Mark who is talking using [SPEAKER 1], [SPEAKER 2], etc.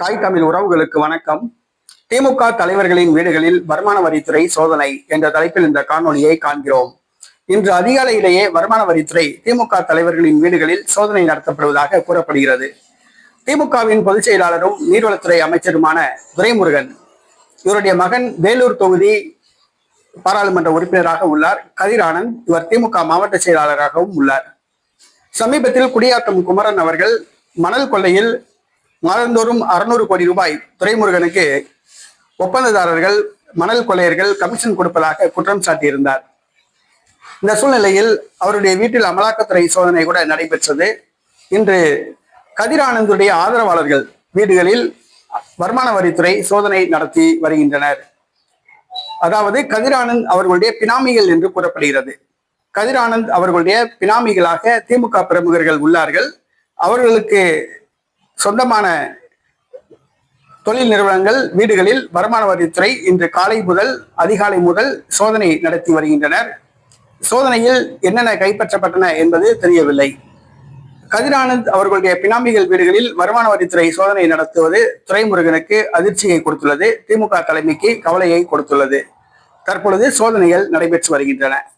[SPEAKER 1] தாய் தமிழ் உறவுகளுக்கு வணக்கம். திமுக தலைவர்களின் வீடுகளில் வருமான வரித்துறை சோதனை என்ற தலைப்பில் இந்த காணொளியை காண்கிறோம். இன்று அதிகாலையிலேயே வருமான வரித்துறை திமுக தலைவர்களின் வீடுகளில் சோதனை நடத்தப்படுவதாக கூறப்படுகிறது. திமுகவின் பொதுச் செயலாளரும் நீர்வளத்துறை அமைச்சருமான துரைமுருகன் இவருடைய மகன் வேலூர் தொகுதி பாராளுமன்ற உறுப்பினராக உள்ளார். கதிர் ஆனந்த் இவர் திமுக மாவட்ட செயலாளராகவும் உள்ளார். சமீபத்தில் குடியாத்தம் குமரன் அவர்கள் மணல் கொள்ளையில் மாதந்தோறும் அறுநூறு கோடி ரூபாய் துரைமுருகனுக்கு ஒப்பந்ததாரர்கள் மணல் கொள்ளையர்கள் கமிஷன் கொடுப்பதாக குற்றம் சாட்டியிருந்தார். இந்த சூழ்நிலையில் அவருடைய வீட்டில் அமலாக்கத்துறை சோதனை கூட நடைபெற்றது. இன்று கதிரானந்துடைய ஆதரவாளர்கள் வீடுகளில் வருமான வரித்துறை சோதனை நடத்தி வருகின்றனர். அதாவது கதிரானந்த் அவர்களுடைய பினாமிகள் என்று கூறப்படுகிறது. கதிரானந்த் அவர்களுடைய பினாமிகளாக திமுக பிரமுகர்கள் உள்ளார்கள். அவர்களுக்கு சொந்தமான தொழில் நிறுவனங்கள் வீடுகளில் வருமான வரித்துறை இன்று காலை முதல் அதிகாலை முதல் சோதனை நடத்தி வருகின்றனர். சோதனையில் என்னென்ன கைப்பற்றப்பட்டன என்பது தெரியவில்லை. கதிரானந்த் அவர்களுடைய பினாமிகள் வீடுகளில் வருமான வரித்துறை சோதனை நடத்துவது துரைமுருகனுக்கு அதிர்ச்சியை கொடுத்துள்ளது. திமுக தலைமைக்கு கவலையை கொடுத்துள்ளது. தற்பொழுது சோதனைகள் நடைபெற்று வருகின்றன.